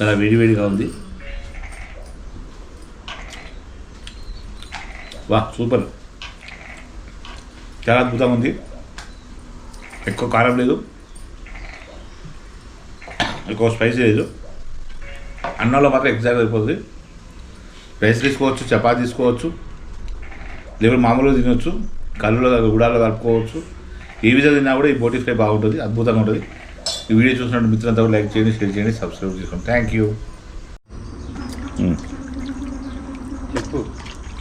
చాలా వేడివేడిగా ఉంది. వా సూపర్. చాలా అద్భుతంగా ఉంది. ఎక్కువ కారం లేదు. ఎక్కువ స్పైసీ లేదు. అన్నంలో మాత్రం ఎగ్జాక్ట్ అయిపోతుంది రైస్ తీసుకోవచ్చు చపాతీ తీసుకోవచ్చు లేకపోతే మామూలుగా తినవచ్చు కళ్ళులో గుడాలో కలుపుకోవచ్చు. ఈ విధంగా తిన్నా కూడా ఈ బోటి ఫ్రై బాగుంటుంది అద్భుతంగా ఉంటుంది. ఈ వీడియో చూసినట్టు మిత్రులంతా లైక్ చేయండి షేర్ చేయండి సబ్స్క్రైబ్ చేసుకోండి. థ్యాంక్ యూ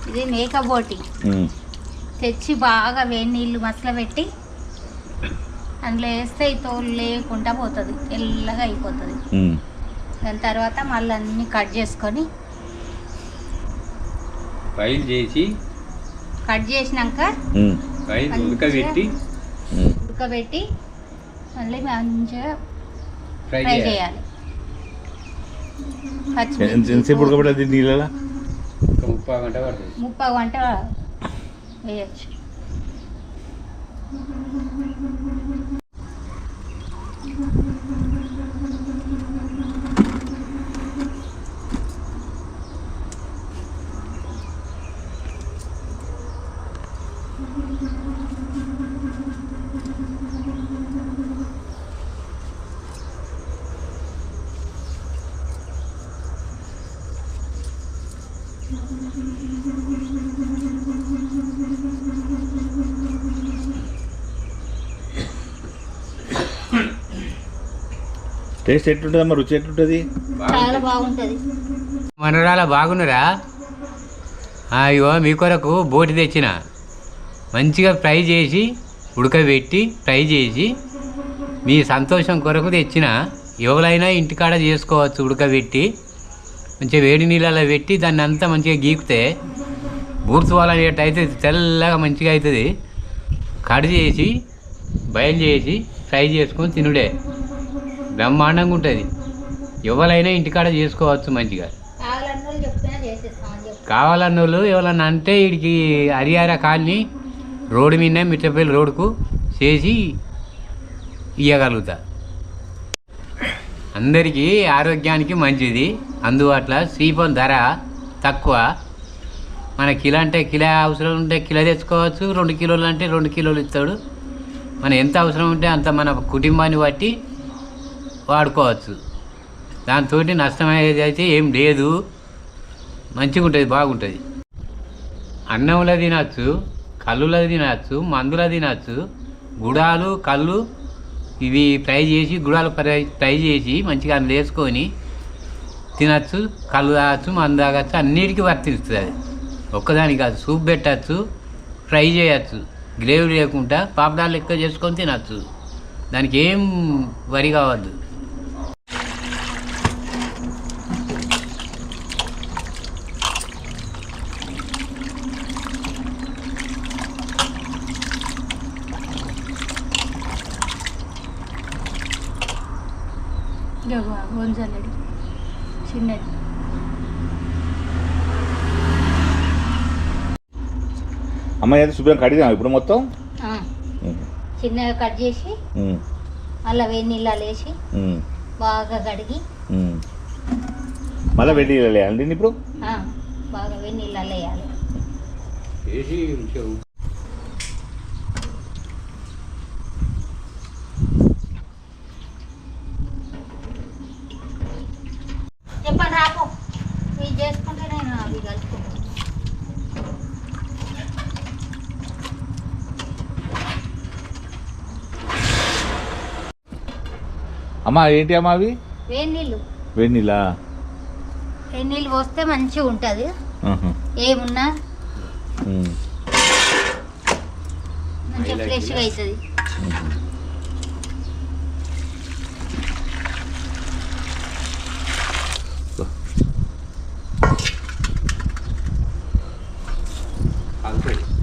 ఇది మేక బోటి. తెచ్చి బాగా వేడి నీళ్ళు మసల పెట్టి అందులో వేస్తే ఈ తోలు లేకుండా పోతుంది తెల్లగా అయిపోతుంది. దాని తర్వాత మళ్ళీ అన్నీ కట్ చేసుకొని ఫైల్ చేసి కట్ చేసినాక ఉడకబెట్టి ఉడకబెట్టి మళ్ళీ మంచిగా ఫ్రై చేయాలి. ఎంతసేపు నీళ్ళ ముప్పై గంట పడుతుంది. ముప్పై గంట వేయచ్చు. టేస్ట్ ఎట్లుంటుంది అమ్మ రుచి ఎట్లుంటుంది? చాలా బాగుంటుంది. మనరాల బాగున్నారా? అయ్యో మీ కొరకు బోటి తెచ్చిన. మంచిగా ఫ్రై చేసి ఉడకబెట్టి ఫ్రై చేసి మీ సంతోషం కొరకు తెచ్చిన. ఎవరైనా ఇంటికాడ చేసుకోవచ్చు ఉడకబెట్టి. మంచిగా వేడి నీళ్ళలో పెట్టి దాన్ని అంతా మంచిగా గీకితే బూర్చువాలనేటట్టు అయితే తెల్లగా మంచిగా అవుతుంది. కట్ చేసి బయలు చేసి ఫ్రై చేసుకొని తినుడే. బ్రహ్మాండంగా ఉంటుంది. ఎవరైనా ఇంటికాడ చేసుకోవచ్చు మంచిగా. కావాలన్న వాళ్ళు ఎవరన్నా అంటే వీడికి హరిహర కాలనీ రోడ్డు మీద మిట్టపల్లి రోడ్డుకు చేసి ఇవ్వగలుగుతా అందరికీ ఆరోగ్యానికి మంచిది. అందుబాటులో సీపం ధర తక్కువ. మన కిలో అంటే కిలో అవసరం ఉంటే కిలో తెచ్చుకోవచ్చు. రెండు కిలోలు అంటే రెండు కిలోలు ఇస్తాడు. మన ఎంత అవసరం ఉంటే అంత మన కుటుంబాన్ని బట్టి వాడుకోవచ్చు. దాంతో నష్టమయ్యేది అయితే ఏం లేదు. మంచిగా ఉంటుంది బాగుంటుంది. అన్నంలో తినచ్చు కళ్ళులో తినచ్చు మందులో తినచ్చు. గుడాలు కళ్ళు ఇవి ఫ్రై చేసి గుడాలు ఫ్రై ఫ్రై చేసి మంచిగా అందులో వేసుకొని తినచ్చు కళ్ళు తాగచ్చు మందు తాగచ్చు అన్నిటికీ వర్తిస్తుంది అది. ఒక్కదానికి కాదు సూప్ పెట్టచ్చు ఫ్రై చేయచ్చు. గ్రేవీ లేకుండా పాపడాలు ఎక్కువ చేసుకొని తినచ్చు. దానికి ఏం వరి కావద్దు. గొంజల్లడి చిన్నది. అమ్మాయి అయితే శుభ్రం కడిగా ఇప్పుడు మొత్తం? ఆ, చిన్నగా కట్ చేసి మళ్ళీ వేడి నీళ్ళలో వేసి బాగా కడిగి. మళ్ళీ వెండి వేయాలండి ఇప్పుడు? ఆ, బాగా వేడి నీళ్ళలో వేయాలి. అమ్మ ఏంటి అమ్మ అవి? వేడి నీళ్ళు వేడి నీళ్ళా వేడి నీళ్ళు పోస్తే మంచిగా ఉంటుంది. ఏమున్నా. మంచిగా ఫ్రెష్గా అవుతుంది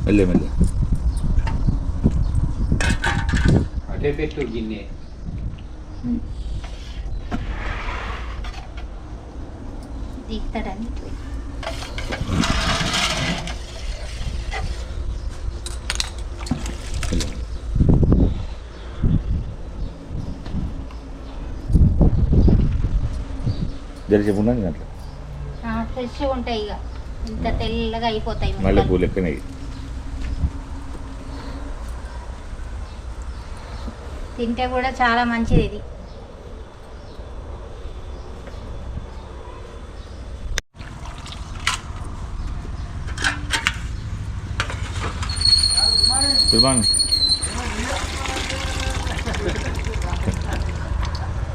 మెల్లె మెల్లె. అటే పెట్టు గిన్నె. దిగుతాడని. జరిసేపు ఉన్నాను ఫ్రెష్ ఉంటాయి ఇక. ఇంత తెల్లగా అయిపోతాయి మళ్ళీ. పూలు ఎక్కినాయి తింటే కూడా చాలా మంచిది ఇది. గుడ్ మార్నింగ్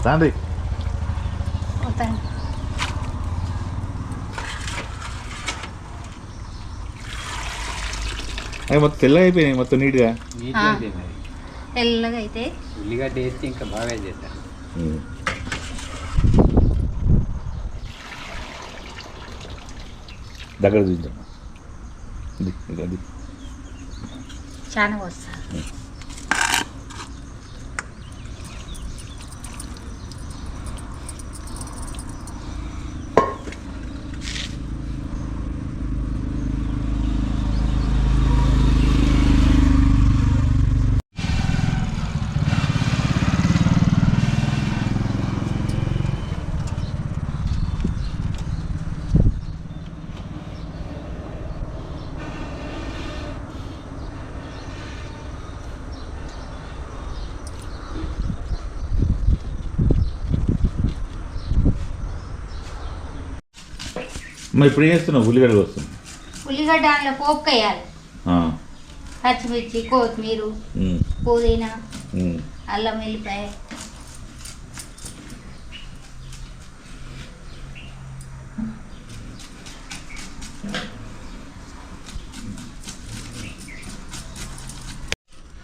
రండి మొత్తం అవి మొత్తం తెల్లగా అయిపోయినాయి మొత్తం నీట్గా నీట్గా ఆ. అయితే మరి తెల్లగా అయితే ఉల్లిగడ్డ వేస్తే ఇంకా బాగా చేస్తారు దగ్గర చూద్దాం ఇది ఇది అది చాలా వస్తుంది మరి ఇప్పుడు ఏం చేస్తున్నావు? ఉల్లిగడ్డ వస్తుంది ఉల్లిగడ్డ అందులో పోపు వేయాలి పచ్చిమిర్చి కొత్తిమీర పుదీనా అల్లం వెల్లిపాయ.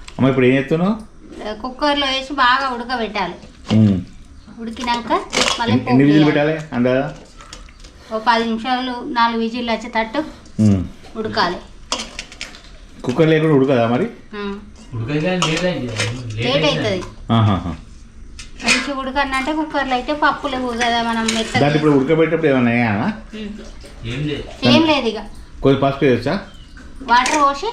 అమ్మ ఇప్పుడు ఏం చేస్తున్నావు? కుక్కర్లో వేసి బాగా ఉడకబెట్టాలి. ఉడికినాక మళ్ళీ ఎన్ని- విజిల్. పెట్టాలి? అందాదా ఓ పది నిమిషాలు నాలుగు విజిల్లు వచ్చేటట్టు. ఉడకాలి. కుక్కర్ లేకుండా ఉడకదా మరి? లేట్ అవుతుంది ఆహాహా. మంచి ఉడకనంటే కుక్కర్లో అయితే పప్పులు కదా మనం దాంట్లో మెత్తగా ఇప్పుడు ఉడకబెట్టేటప్పుడు వేయాలా. ఏం లేదు. ఏం లేదు ఇక. కొద్ది పసుపు వేయచ్చా? వాటర్ పోసి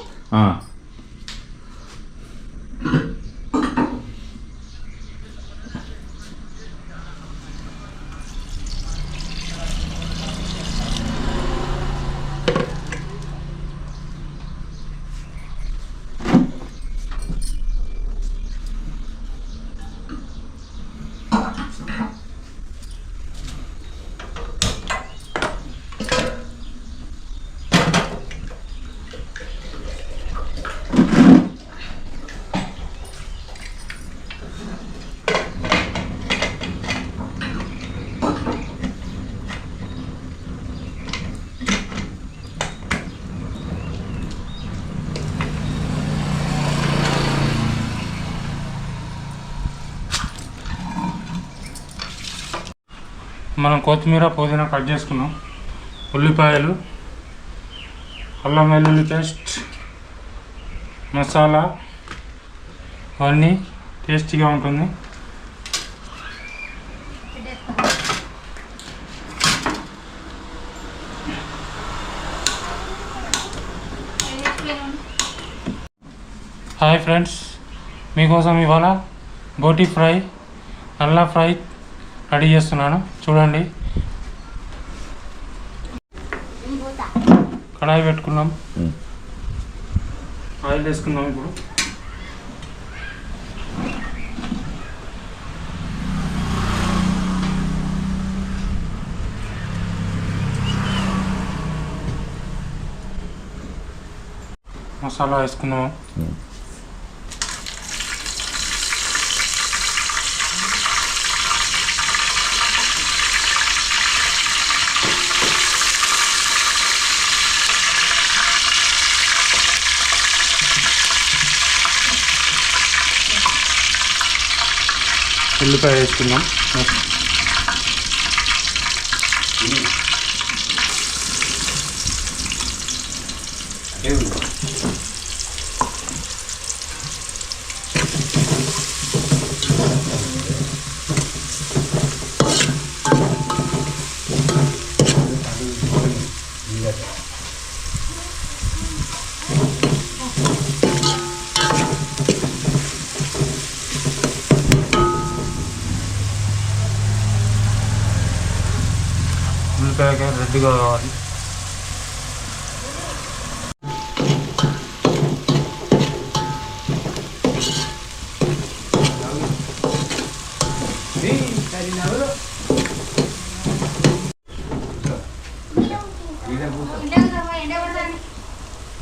మనం కొత్తిమీర పుదీనా కట్ చేసుకున్నాం. ఉల్లిపాయలు అల్లం వెల్లుల్లి పేస్ట్ మసాలా అవన్నీ టేస్టీగా ఉంటుంది. హాయ్ ఫ్రెండ్స్ మీకోసం ఇవాళ బోటి ఫ్రై నల్ల ఫ్రై రెడీ చేస్తున్నాను. చూడండి. కడాయి పెట్టుకున్నాం. ఆయిల్ వేసుకున్నాం ఇప్పుడు. మసాలా వేసుకున్నాం ఉల్లిపాయ వేసుకున్నాం ఏమి ఉల్లిపాయ రెడ్డిగా కావాలి.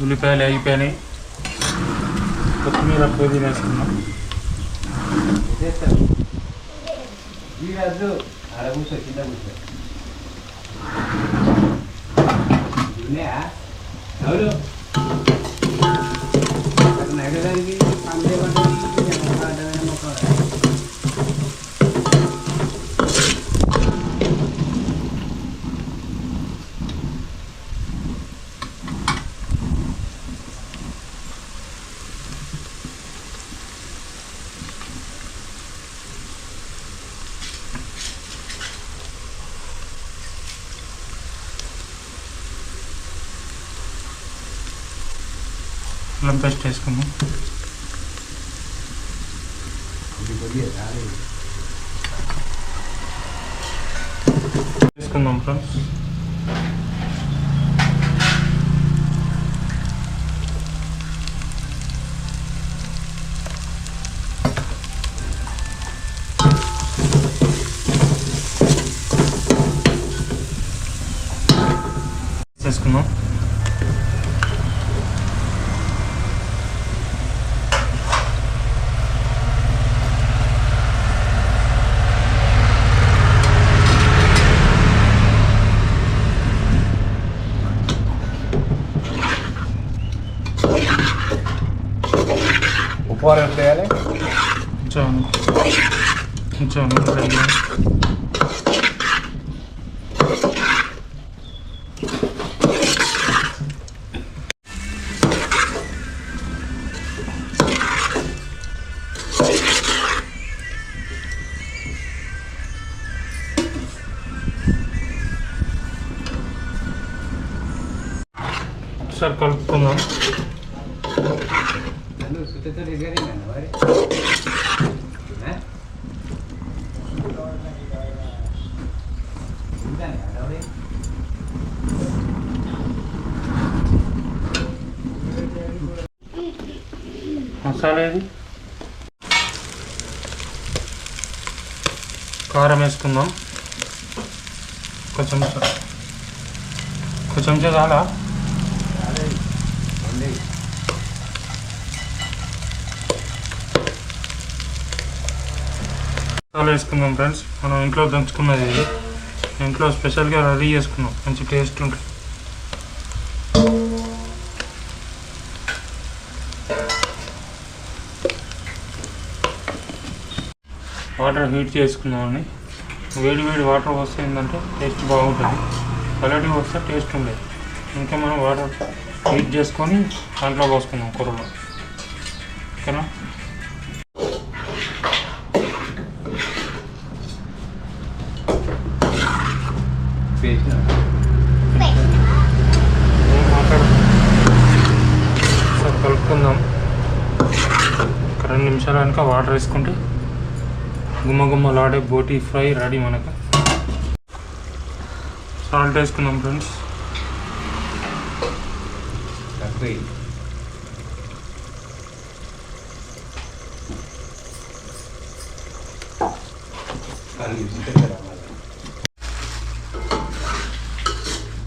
ఉల్లిపాయలు అయిపోయినాయి. కొత్తిమీర పుదీనా వేసుకున్నాం అడగూసా కింద కూర్చో. ఉన్నాయా ఎవరు? నైట్ అల్లం పేస్ట్ వేసుకున్నాం వేసుకుందాం ఫ్రెండ్స్ వేసుకుందాం ఉప్పు వారు ఎంత వేయాలి కొంచెం కొంచెం మసాలా ఏది కారం వేసుకుందాం. ఒక చెంచా ఒక చెంచా చాలా మసాలా వేసుకుందాం ఫ్రెండ్స్ మనం ఇంట్లో దంచుకున్నది ఇది. ఇంట్లో స్పెషల్గా రెడీ చేసుకున్నాం. మంచి టేస్ట్ ఉంటుంది. వాటర్ హీట్ చేసుకుందామని. వేడి వేడి వాటర్ వస్తే ఏంటంటే టేస్ట్ బాగుంటుంది. కలటి వస్తే టేస్ట్ ఉండేది. ఇంకా మనం వాటర్ హీట్ చేసుకొని దాంట్లో పోసుకుందాం కూరలో. ఓకేనా ఏం మాట్లాడదు ఒకసారి కలుపుకుందాం ఒక రెండు నిమిషాలు కనుక వాటర్ వేసుకుంటే గుమ్మ గుమ్మలాడే బోటీ ఫ్రై రెడీ మనకు. సాల్ట్ వేసుకుందాం ఫ్రెండ్స్.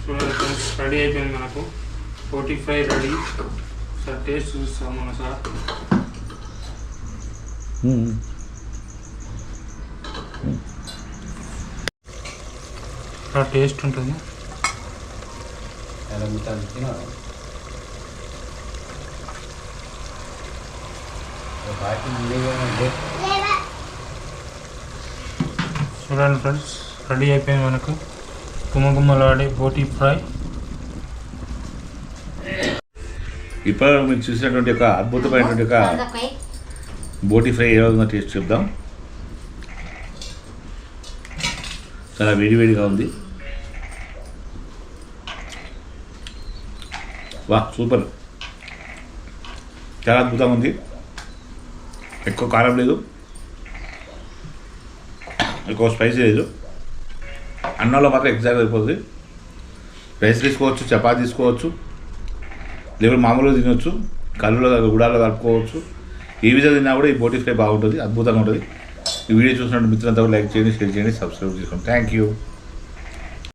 చూడండి ఫ్రెండ్స్ రెడీ అయిపోయింది మనకు. Boti fry ready. Sir taste చూస్తాం మన సార్. టేస్ట్ ఉంటుంది. చూడండి ఫ్రెండ్స్ రెడీ అయిపోయింది మనకు. గుమ్మ గుమ్మలాడే బోటీ ఫ్రై. ఇప్పుడు మీరు చూసినటువంటి ఒక అద్భుతమైనటువంటి ఒక బోటి ఫ్రై ఏదో విధంగా టేస్ట్ చెప్దాం. చాలా వేడివేడిగా ఉంది. వా సూపర్. చాలా అద్భుతంగా ఉంది. ఎక్కువ కారం లేదు. ఎక్కువ స్పైసీ లేదు. అన్నంలో మాత్రం ఎగ్జాక్ట్ అయిపోతుంది. రైస్ తీసుకోవచ్చు చపాతీ తీసుకోవచ్చు. లేకపోతే మామూలుగా తినొచ్చు. కళ్ళులో గుడాలో కలుపుకోవచ్చు. ఏ విధంగా తిన్నా కూడా ఈ బోటి ఫ్రై బాగుంటుంది అద్భుతంగా ఉంటుంది. ఈ వీడియో చూసినట్టు మిత్రులంతా లైక్ చేయండి షేర్ చేయండి సబ్స్క్రైబ్ చేసుకోండి. Thank you